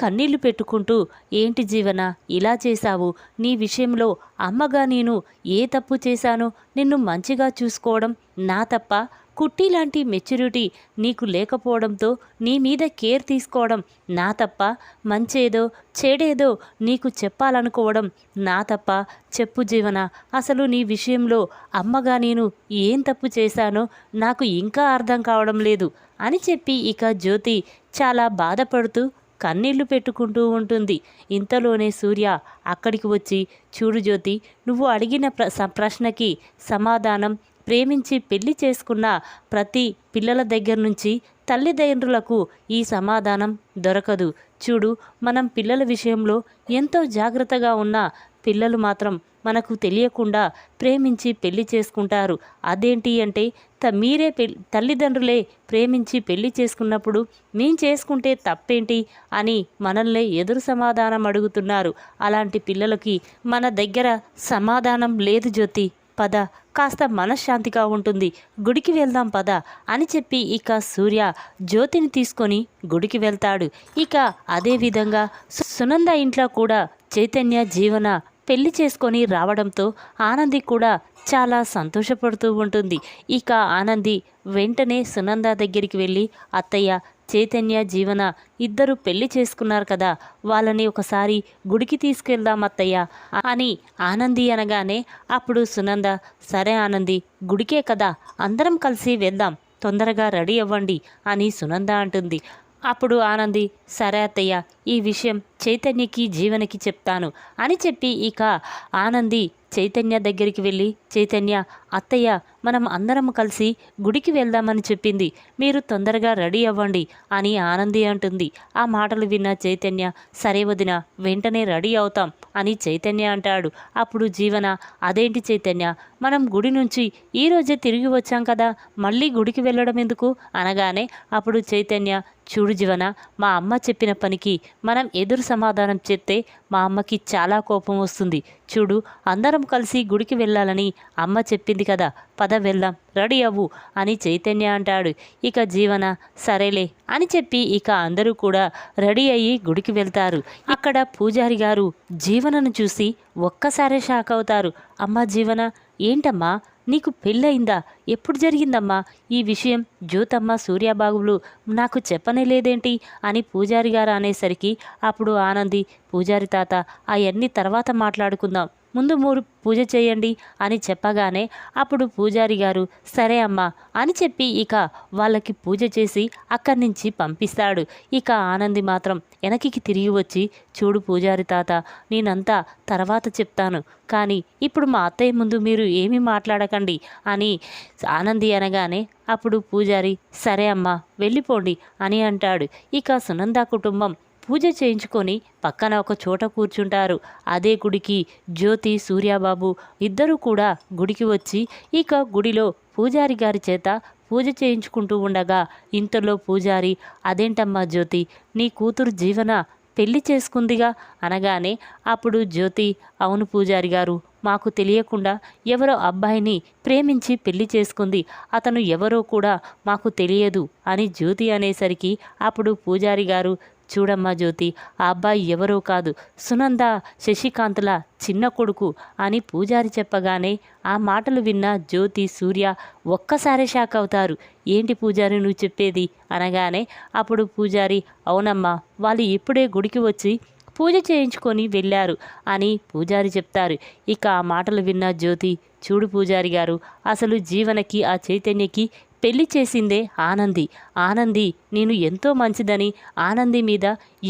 కన్నీళ్ళు పెట్టుకుంటూ ఏంటి జీవన ఇలా చేశావు? నీ విషయంలో అమ్మగా నేను ఏ తప్పు చేశాను నిన్ను మంచిగా చూసుకోవడం నా తప్ప. కుట్టి లాంటి మెచ్యూరిటీ నీకు లేకపోవడంతో నీ మీద కేర్ తీసుకోవడం నా తప్ప. మంచేదో చెడేదో నీకు చెప్పాలనుకోవడం నా తప్ప. చెప్పు జీవన అసలు నీ విషయంలో అమ్మగా నేను ఏం తప్పు చేశానో నాకు ఇంకా అర్థం కావడం లేదు అని చెప్పి ఇక జ్యోతి చాలా బాధపడుతూ కన్నీళ్ళు పెట్టుకుంటూ ఉంటుంది. ఇంతలోనే సూర్య అక్కడికి వచ్చి చూడు జ్యోతి నువ్వు అడిగిన ప్ర స- ప్రశ్నకి సమాధానం ప్రేమించి పెళ్ళి చేసుకున్న ప్రతి పిల్లల దగ్గర నుంచి తల్లిదండ్రులకు ఈ సమాధానం దొరకదు. చూడు మనం పిల్లల విషయంలో ఎంతో జాగ్రత్తగా ఉన్న పిల్లలు మాత్రం మనకు తెలియకుండా ప్రేమించి పెళ్ళి చేసుకుంటారు. అదేంటి అంటే త మీరే పె తల్లిదండ్రులే ప్రేమించి పెళ్ళి చేసుకున్నప్పుడు మేం చేసుకుంటే తప్పేంటి అని మనల్ని ఎదురు సమాధానం అడుగుతున్నారు. అలాంటి పిల్లలకి మన దగ్గర సమాధానం లేదు జ్యోతి. పద కాస్త మనశ్శాంతిగా ఉంటుంది. గుడికి వెళ్దాం పద అని చెప్పి ఇక సూర్య జ్యోతిని తీసుకొని గుడికి వెళ్తాడు. ఇక అదేవిధంగా సునంద ఇంట్లో కూడా చైతన్య జీవన పెళ్ళి చేసుకొని రావడంతో ఆనంది కూడా చాలా సంతోషపడుతూ ఉంటుంది. ఇక ఆనంది వెంటనే సునంద దగ్గరికి వెళ్ళి అత్తయ్య చైతన్య జీవన ఇద్దరు పెళ్ళి చేసుకున్నారు కదా వాళ్ళని ఒకసారి గుడికి తీసుకెళ్దాం అత్తయ్య అని ఆనంది అనగానే అప్పుడు సునంద సరే ఆనంది గుడికే కదా అందరం కలిసి వెళ్దాం తొందరగా రెడీ అవ్వండి అని సునంద అంటుంది. అప్పుడు ఆనంది సరే అత్తయ్య ఈ విషయం చైతన్యకి జీవనకి చెప్తాను అని చెప్పి ఇక ఆనంది చైతన్య దగ్గరికి వెళ్ళి చైతన్య అత్తయ్య మనం అందరం కలిసి గుడికి వెళ్దామని చెప్పింది. మీరు తొందరగా రెడీ అవ్వండి అని ఆనంది అంటుంది. ఆ మాటలు విన్న చైతన్య సరే వదిన వెంటనే రెడీ అవుతాం అని చైతన్య అంటాడు. అప్పుడు జీవన అదేంటి చైతన్య మనం గుడి నుంచి ఈరోజే తిరిగి వచ్చాం కదా మళ్ళీ గుడికి వెళ్ళడం ఎందుకు? అనగానే అప్పుడు చైతన్య చూడు జీవన మా అమ్మ చెప్పిన పనికి మనం ఎదురు సమాధానం చెప్తే మా అమ్మకి చాలా కోపం వస్తుంది. చూడు అందరం కలిసి గుడికి వెళ్ళాలని అమ్మ చెప్పింది కదా పద వెళ్దాం రెడీ అవ్వు అని చైతన్య అంటాడు. ఇక జీవన సరేలే అని చెప్పి ఇక అందరూ కూడా రెడీ అయ్యి గుడికి వెళ్తారు. అక్కడ పూజారి గారు జీవనను చూసి ఒక్కసారే షాక్ అవుతారు. అమ్మ జీవన ఏంటమ్మా నీకు పెళ్ళయిందా? ఎప్పుడు జరిగిందమ్మా? ఈ విషయం జ్యోతమ్మ సూర్యబాబులు నాకు చెప్పనే లేదేంటి అని పూజారి గారు అనేసరికి అప్పుడు ఆనంది పూజారి తాత అవన్నీ తర్వాత మాట్లాడుకుందాం. ముందు మూడు పూజ చేయండి అని చెప్పగానే అప్పుడు పూజారి గారు సరే అమ్మా అని చెప్పి ఇక వాళ్ళకి పూజ చేసి అక్కడి నుంచి పంపిస్తాడు. ఇక ఆనంది మాత్రం వెనక్కి తిరిగి వచ్చి చూడు పూజారి తాత నేనంతా తర్వాత చెప్తాను. కానీ ఇప్పుడు మా అత్తయ్య ముందు మీరు ఏమీ మాట్లాడకండి అని ఆనంది అనగానే అప్పుడు పూజారి సరే అమ్మా వెళ్ళిపోండి అని అంటాడు. ఇక సునంద కుటుంబం పూజ చేయించుకొని పక్కన ఒక చోట కూర్చుంటారు. అదే గుడికి జ్యోతి సూర్యాబాబు ఇద్దరూ కూడా గుడికి వచ్చి ఇక గుడిలో పూజారి గారి చేత పూజ చేయించుకుంటూ ఉండగా ఇంతలో పూజారి అదేంటమ్మా జ్యోతి? నీ కూతురు జీవన పెళ్ళి చేసుకుందిగా? అనగానే అప్పుడు జ్యోతి అవును పూజారి గారు మాకు తెలియకుండా ఎవరో అబ్బాయిని ప్రేమించి పెళ్ళి చేసుకుంది. అతను ఎవరో కూడా మాకు తెలియదు అని జ్యోతి అనేసరికి అప్పుడు పూజారి గారు చూడమ్మా జ్యోతి ఆ అబ్బాయి ఎవరో కాదు. సునంద శశికాంత్ల చిన్న కొడుకు అని పూజారి చెప్పగానే ఆ మాటలు విన్న జ్యోతి సూర్య ఒక్కసారి షాక్ అవుతారు. ఏంటి పూజారి నువ్వు చెప్పేది? అనగానే అప్పుడు పూజారి అవునమ్మా వాళ్ళు ఇప్పుడే గుడికి వచ్చి పూజ చేయించుకొని వెళ్ళారు అని పూజారి చెప్తారు. ఇక ఆ మాటలు విన్న జ్యోతి చూడు పూజారి గారు అసలు జీవనకి ఆ చైతన్యకి పెళ్ళి చేసిందే ఆనంది. ఆనంది నేను ఎంతో మంచిదని ఆనంది మీద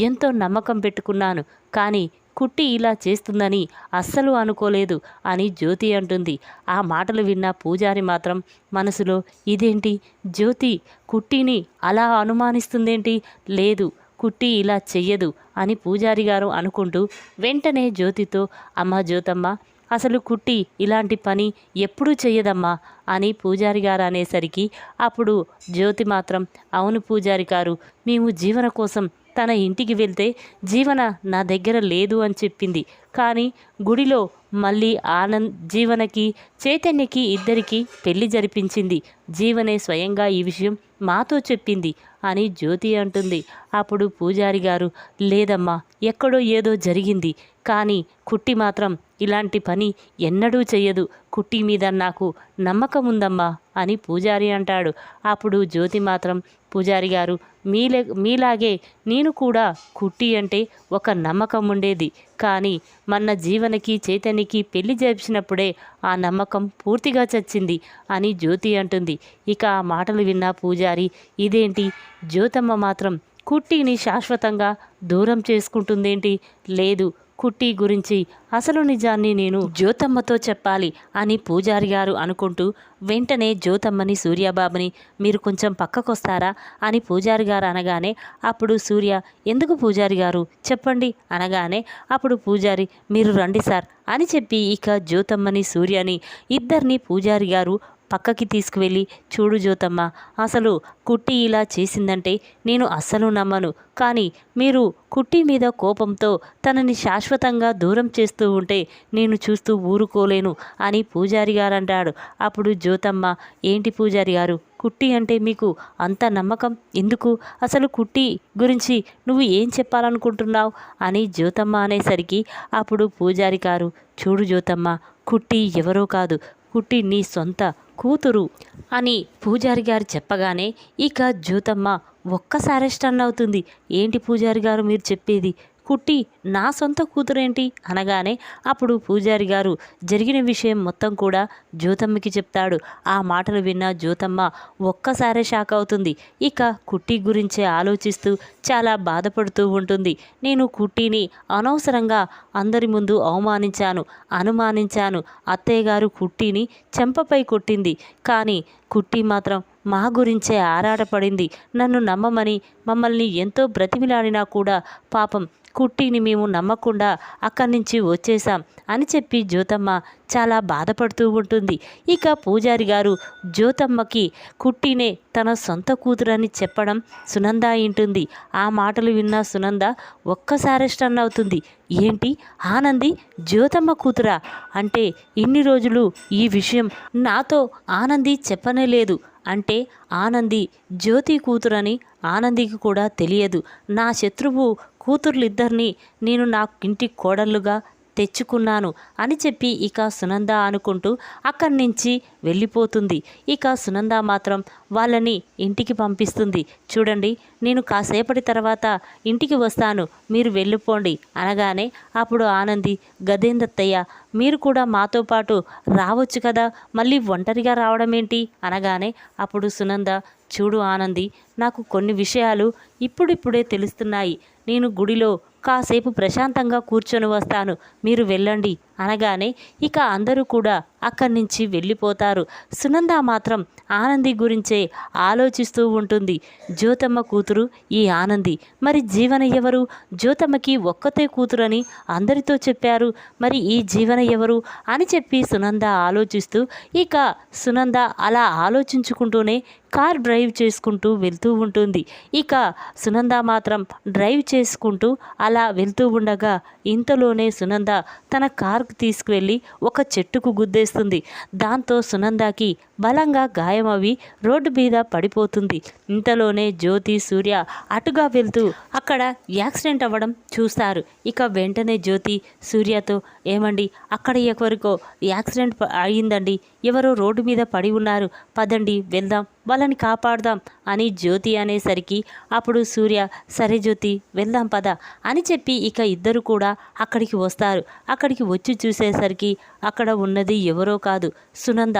ఎంతో నమ్మకం పెట్టుకున్నాను. కానీ కుట్టి ఇలా చేస్తుందని అస్సలు అనుకోలేదు అని జ్యోతి అంటుంది. ఆ మాటలు విన్న పూజారి మాత్రం మనసులో ఇదేంటి? జ్యోతి కుట్టిని అలా అనుమానిస్తుందేంటి? లేదు కుట్టి ఇలా చెయ్యదు అని పూజారి గారు అనుకుంటూ వెంటనే జ్యోతితో అమ్మ జ్యోతమ్మ అసలు కుట్టి ఇలాంటి పని ఎప్పుడూ చెయ్యదమ్మా అని పూజారి గారు అనేసరికి అప్పుడు జ్యోతి మాత్రం అవును పూజారి గారు మేము జీవన కోసం తన ఇంటికి వెళ్తే జీవన నా దగ్గర లేదు అని చెప్పింది. కానీ గుడిలో మళ్ళీ ఆనంద్ జీవనకి చైతన్యకి ఇద్దరికి పెళ్ళి జరిపించింది. జీవనే స్వయంగా ఈ విషయం మాతో చెప్పింది అని జ్యోతి అంటుంది. అప్పుడు పూజారి గారు లేదమ్మా ఎక్కడో ఏదో జరిగింది. కానీ కుట్టి మాత్రం ఇలాంటి పని ఎన్నడూ చెయ్యదు. కుట్టి మీద నాకు నమ్మకం ఉందమ్మా అని పూజారి అంటాడు. అప్పుడు జ్యోతి మాత్రం పూజారి గారు మీలే మీలాగే నేను కూడా కుట్టి అంటే ఒక నమ్మకం ఉండేది. కానీ మన జీవనకి చైతన్యకి పెళ్ళి జరిపినప్పుడే ఆ నమ్మకం పూర్తిగా చచ్చింది అని జ్యోతి అంటుంది. ఇక ఆ మాటలు విన్న పూజారి ఇదేంటి? జ్యోతమ్మ మాత్రం కుట్టిని శాశ్వతంగా దూరం చేసుకుంటుందేంటి? లేదు కుట్టి గురించి అసలు నిజాన్ని నేను జ్యోతమ్మతో చెప్పాలి అని పూజారి గారు అనుకుంటూ వెంటనే జ్యోతమ్మని సూర్యబాబుని మీరు కొంచెం పక్కకొస్తారా అని పూజారి గారు అనగానే అప్పుడు సూర్య ఎందుకు పూజారి గారు? చెప్పండి అనగానే అప్పుడు పూజారి మీరు రండి సార్ అని చెప్పి ఇక జ్యోతమ్మని సూర్యని ఇద్దరిని పూజారి గారు పక్కకి తీసుకువెళ్ళి చూడు జ్యోతమ్మ అసలు కుట్టి ఇలా చేసిందంటే నేను అస్సలు నమ్మను. కానీ మీరు కుట్టి మీద కోపంతో తనని శాశ్వతంగా దూరం చేస్తూ ఉంటే నేను చూస్తూ ఊరుకోలేను అని పూజారి గారు అంటాడు అప్పుడు జ్యోతమ్మ ఏంటి పూజారి గారు? కుట్టి అంటే మీకు అంత నమ్మకం? ఎందుకు? అసలు కుట్టి గురించి నువ్వు ఏం చెప్పాలనుకుంటున్నావు? అని జ్యోతమ్మ అనేసరికి అప్పుడు పూజారి గారు చూడు జ్యోతమ్మ కుట్టి ఎవరో కాదు. కుట్టి నీ సొంత కూతురు అని పూజారి గారు చెప్పగానే ఇక జ్యూతమ్మ ఒక్కసారి స్టన్ అవుతుంది ఏంటి పూజారి గారు మీరు చెప్పేది? కుట్టి నా సొంత కూతురేంటి? అనగానే అప్పుడు పూజారి గారు జరిగిన విషయం మొత్తం కూడా జ్యోతమ్మకి చెప్తాడు. ఆ మాటలు విన్న జ్యోతమ్మ ఒక్కసారే షాక్ అవుతుంది. ఇక కుట్టి గురించే ఆలోచిస్తూ చాలా బాధపడుతూ ఉంటుంది. నేను కుట్టిని అనవసరంగా అందరి ముందు అవమానించాను అనుమానించాను. అత్తయ్య గారు కుట్టిని చెంపపై కొట్టింది. కానీ కుట్టి మాత్రం మా గురించే ఆరాటపడింది. నన్ను నమ్మమని మమ్మల్ని ఎంతో బ్రతిమిలాడినా కూడా పాపం కుట్టిని మేము నమ్మకుండా అక్కడి నుంచి వచ్చేసాం అని చెప్పి జ్యోతమ్మ చాలా బాధపడుతూ ఉంటుంది. ఇక పూజారి గారు జ్యోతమ్మకి కుట్టినే తన సొంత కూతురని చెప్పడం సునంద ఇంటుంది ఆ మాటలు విన్న సునంద ఒక్కసారి స్టన్ అవుతుంది. ఏంటి? ఆనంది జ్యోతమ్మ కూతురా? అంటే ఇన్ని రోజులు ఈ విషయం నాతో ఆనంది చెప్పనే లేదు. అంటే ఆనంది జ్యోతి కూతురని ఆనందికి కూడా తెలియదు. నా శత్రువు కూతుర్లిద్దరినీ నేను నా ఇంటి కోడళ్ళుగా తెచ్చుకున్నాను అని చెప్పి ఇక సునంద అనుకుంటూ అక్కడి నుంచి వెళ్ళిపోతుంది. ఇక సునంద మాత్రం వాళ్ళని ఇంటికి పంపిస్తుంది. చూడండి నేను కాసేపటి తర్వాత ఇంటికి వస్తాను మీరు వెళ్ళిపోండి అనగానే అప్పుడు ఆనంది గదేందత్తయ్య మీరు కూడా మాతో పాటు రావచ్చు కదా మళ్ళీ ఒంటరిగా రావడం ఏంటి అనగానే అప్పుడు సునంద చూడు ఆనంది నాకు కొన్ని విషయాలు ఇప్పుడిప్పుడే తెలుస్తున్నాయి. నేను గుడిలో కాసేపు ప్రశాంతంగా కూర్చొని వస్తాను. మీరు వెళ్ళండి. అనగానే ఇక అందరూ కూడా అక్కడి నుంచి వెళ్ళిపోతారు. సునంద మాత్రం ఆనంది గురించే ఆలోచిస్తూ ఉంటుంది. జ్యోతమ్మ కూతురు ఈ ఆనంది మరి జీవన ఎవరు? జ్యోతమ్మకి ఒక్కతే కూతురని అందరితో చెప్పారు. మరి ఈ జీవన ఎవరు? అని చెప్పి సునంద ఆలోచిస్తూ ఇక సునంద అలా ఆలోచించుకుంటూనే కార్ డ్రైవ్ చేసుకుంటూ వెళ్తూ ఉంటుంది. ఇక సునంద మాత్రం డ్రైవ్ చేసుకుంటూ అలా వెళ్తూ ఉండగా ఇంతలోనే సునంద తన కార్ తీసుకువెళ్ళి ఒక చెట్టుకు గుద్దేస్తుంది. దాంతో సునందాకి బలంగా గాయమవి రోడ్డు మీద పడిపోతుంది. ఇంతలోనే జ్యోతి సూర్య అటుగా వెళ్తూ అక్కడ యాక్సిడెంట్ అవ్వడం చూస్తారు. ఇక వెంటనే జ్యోతి సూర్యతో ఏమండి అక్కడ ఎవరికో యాక్సిడెంట్ అయిందండి. ఎవరో రోడ్డు మీద పడి ఉన్నారు. పదండి వెళ్దాం. వాళ్ళని కాపాడదాం అని జ్యోతి అనేసరికి అప్పుడు సూర్య సరే జ్యోతి వెళ్దాం పద అని చెప్పి ఇక ఇద్దరు కూడా అక్కడికి వస్తారు. అక్కడికి వచ్చి చూసేసరికి అక్కడ ఉన్నది ఎవరో కాదు సునంద.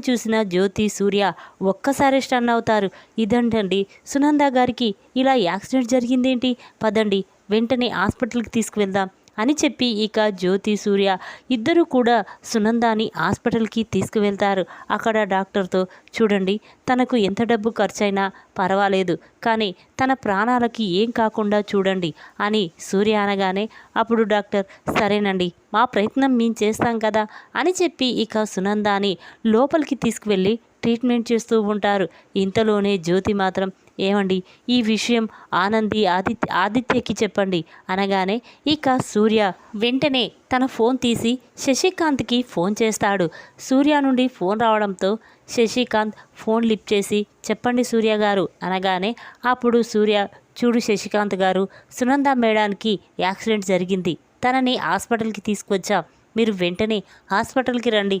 ఎవరిని చూసిన జ్యోతి సూర్య ఒక్కసారి స్టన్ అవుతారు. ఇదంటండి సునంద గారికి ఇలా యాక్సిడెంట్ జరిగిందేంటి? పదండి వెంటనే హాస్పిటల్కి తీసుకువెళ్దాం. అని చెప్పి ఇక జ్యోతి సూర్య ఇద్దరు కూడా సునందాని హాస్పిటల్కి తీసుకువెళ్తారు. అక్కడ డాక్టర్తో చూడండి తనకు ఎంత డబ్బు ఖర్చైనా పర్వాలేదు కానీ తన ప్రాణాలకి ఏం కాకుండా చూడండి అని సూర్య అనగానే అప్పుడు డాక్టర్ సరేనండి మా ప్రయత్నం మేము చేస్తాం కదా అని చెప్పి ఇక సునందాని లోపలికి తీసుకువెళ్ళి ట్రీట్మెంట్ చేస్తూ ఉంటారు. ఇంతలోనే జ్యోతి మాత్రం ఏమండి ఈ విషయం ఆనంది ఆదిత్య ఆదిత్యకి చెప్పండి అనగానే ఇక సూర్య వెంటనే తన ఫోన్ తీసి శశికాంత్కి ఫోన్ చేస్తాడు. సూర్య నుండి ఫోన్ రావడంతో శశికాంత్ ఫోన్ లిఫ్ట్ చేసి చెప్పండి సూర్య గారు అనగానే అప్పుడు సూర్య చూడు శశికాంత్ గారు సునంద మేడానికి యాక్సిడెంట్ జరిగింది. తనని హాస్పిటల్కి తీసుకొచ్చా. మీరు వెంటనే హాస్పిటల్కి రండి.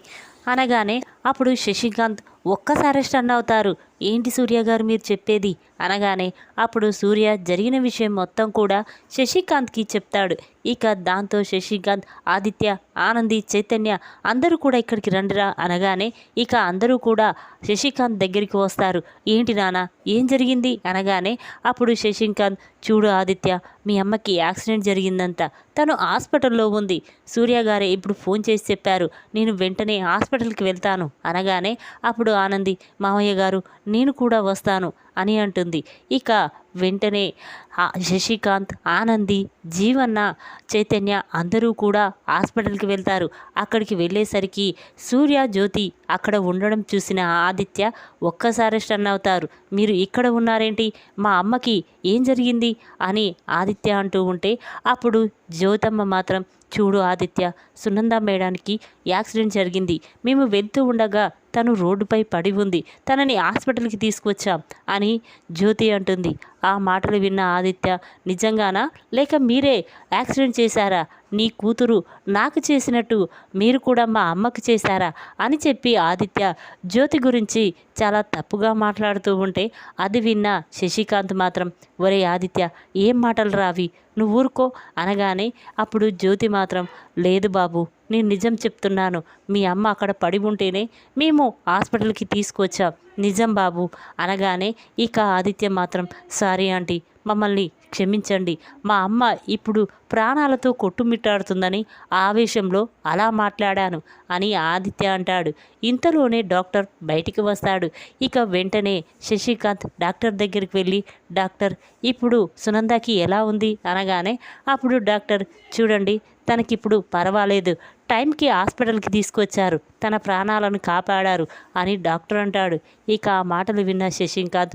అనగానే అప్పుడు శశికాంత్ ఒక్కసారి స్టన్ అవుతారు. ఏంటి సూర్య గారు మీరు చెప్పేది? అనగానే అప్పుడు సూర్య జరిగిన విషయం మొత్తం కూడా శశికాంత్కి చెప్తాడు. ఇక దాంతో శశికాంత్ ఆదిత్య ఆనంది చైతన్య అందరూ కూడా ఇక్కడికి రండిరా అనగానే ఇక అందరూ కూడా శశికాంత్ దగ్గరికి వస్తారు. ఏంటి నాన్న ఏం జరిగింది? అనగానే అప్పుడు శశికాంత్ చూడు ఆదిత్య మీ అమ్మకి యాక్సిడెంట్ జరిగిందంట. తను హాస్పిటల్లో ఉంది. సూర్య గారే ఇప్పుడు ఫోన్ చేసి చెప్పారు. నేను వెంటనే హాస్పిటల్ హాస్పిటల్కి వెళ్తాను అనగానే అప్పుడు ఆనంది మామయ్య గారు నేను కూడా వస్తాను అని అంటుంది. ఇక వెంటనే శశికాంత్ ఆనంది జీవన్న చైతన్య అందరూ కూడా హాస్పిటల్కి వెళ్తారు. అక్కడికి వెళ్ళేసరికి సూర్య జ్యోతి అక్కడ ఉండడం చూసిన ఆదిత్య ఒక్కసారి స్టన్ అవుతారు. మీరు ఇక్కడ ఉన్నారేంటి? మా అమ్మకి ఏం జరిగింది? అని ఆదిత్య అంటూ ఉంటే అప్పుడు జ్యోతమ్మ మాత్రం చూడు ఆదిత్య సునంద మేడానికి యాక్సిడెంట్ జరిగింది. మేము వెళ్తూ ఉండగా తను రోడ్డుపై పడి ఉంది. తనని హాస్పిటల్కి తీసుకొచ్చాం అని జ్యోతి అంటుంది. ఆ మాటలు విన్న ఆదిత్య నిజంగానా? లేక మీరే యాక్సిడెంట్ చేశారా? నీ కూతురు నాకు చేసినట్టు మీరు కూడా మా అమ్మకు చేశారా అని చెప్పి ఆదిత్య జ్యోతి గురించి చాలా తప్పుగా మాట్లాడుతూ ఉంటే అది విన్న శశికాంత్ మాత్రం ఒరే ఆదిత్య ఏం మాటలు రావి? నువ్వు ఊరుకో అనగానే అప్పుడు జ్యోతి మాత్రం లేదు బాబు నేను నిజం చెప్తున్నాను. మీ అమ్మ అక్కడ పడి ఉంటేనే మేము హాస్పిటల్కి తీసుకొచ్చాం. నిజం బాబు అనగానే ఇక ఆదిత్య మాత్రం సారీ ఆంటీ మమ్మల్ని క్షమించండి. మా అమ్మ ఇప్పుడు ప్రాణాలతో కొట్టుమిట్టాడుతుందని ఆవేశంలో అలా మాట్లాడాను అని ఆదిత్య అంటాడు. ఇంతలోనే డాక్టర్ బయటికి వస్తాడు. ఇక వెంటనే శశికాంత్ డాక్టర్ దగ్గరికి వెళ్ళి డాక్టర్ ఇప్పుడు సునందాకి ఎలా ఉంది? అనగానే అప్పుడు డాక్టర్ చూడండి తనకిప్పుడు పర్వాలేదు. టైంకి హాస్పిటల్కి తీసుకొచ్చారు. తన ప్రాణాలను కాపాడారు అని డాక్టర్ అంటాడు. ఇక ఆ మాటలు విన్న శశికాంత్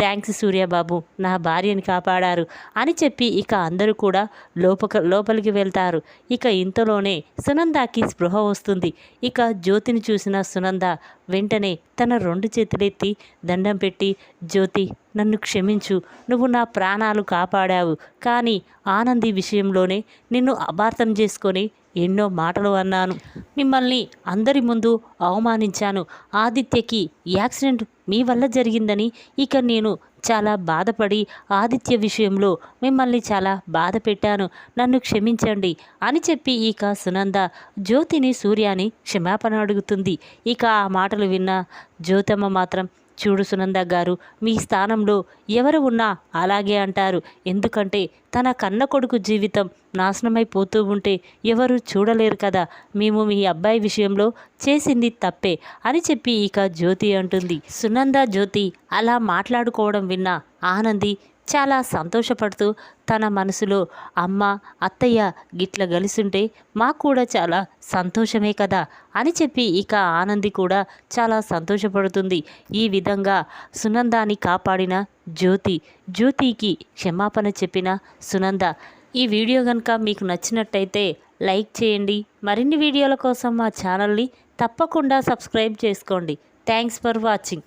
థ్యాంక్స్ సూర్యబాబు. నా భార్యని కాపాడారు అని చెప్పి ఇక అందరూ కూడా లోపక లోపలికి వెళ్తారు. ఇక ఇంతలోనే సునందాకి స్పృహ వస్తుంది. ఇక జ్యోతిని చూసిన సునంద వెంటనే తన రెండు చేతులెత్తి దండం పెట్టి జ్యోతి నన్ను క్షమించు. నువ్వు నా ప్రాణాలు కాపాడావు. కానీ ఆనంది విషయంలోనే నిన్ను అపార్థం చేసుకొని ఎన్నో మాటలు అన్నాను. మిమ్మల్ని అందరి ముందు అవమానించాను. ఆదిత్యకి యాక్సిడెంట్ మీ వల్ల జరిగిందని ఇక నేను చాలా బాధపడి ఆదిత్య విషయంలో మిమ్మల్ని చాలా బాధ పెట్టాను. నన్ను క్షమించండి అని చెప్పి ఇక సునంద జ్యోతిని సూర్యాని క్షమాపణ అడుగుతుంది. ఇక ఆ మాటలు విన్న జ్యోతమ్మ మాత్రం చూడు సునంద గారు మీ స్థానంలో ఎవరు ఉన్నా అలాగే అంటారు. ఎందుకంటే తన కన్న కొడుకు జీవితం నాశనమైపోతూ ఉంటే ఎవరు చూడలేరు కదా. మేము మీ అబ్బాయి విషయంలో చేసింది తప్పే అని చెప్పి ఇక జ్యోతి అంటుంది. సునంద జ్యోతి అలా మాట్లాడుకోవడం విన్న ఆనంది చాలా సంతోషపడుతూ తన మనసులో అమ్మ అత్తయ్య గిట్ల గలిసుంటే మాకు కూడా చాలా సంతోషమే కదా అని చెప్పి ఇక ఆనంది కూడా చాలా సంతోషపడుతుంది. ఈ విధంగా సునందాని కాపాడిన జ్యోతి జ్యోతికి క్షమాపణ చెప్పిన సునంద. ఈ వీడియో కనుక మీకు నచ్చినట్టయితే లైక్ చేయండి. మరిన్ని వీడియోల కోసం మా ఛానల్ని తప్పకుండా సబ్స్క్రైబ్ చేసుకోండి. Thanks for watching.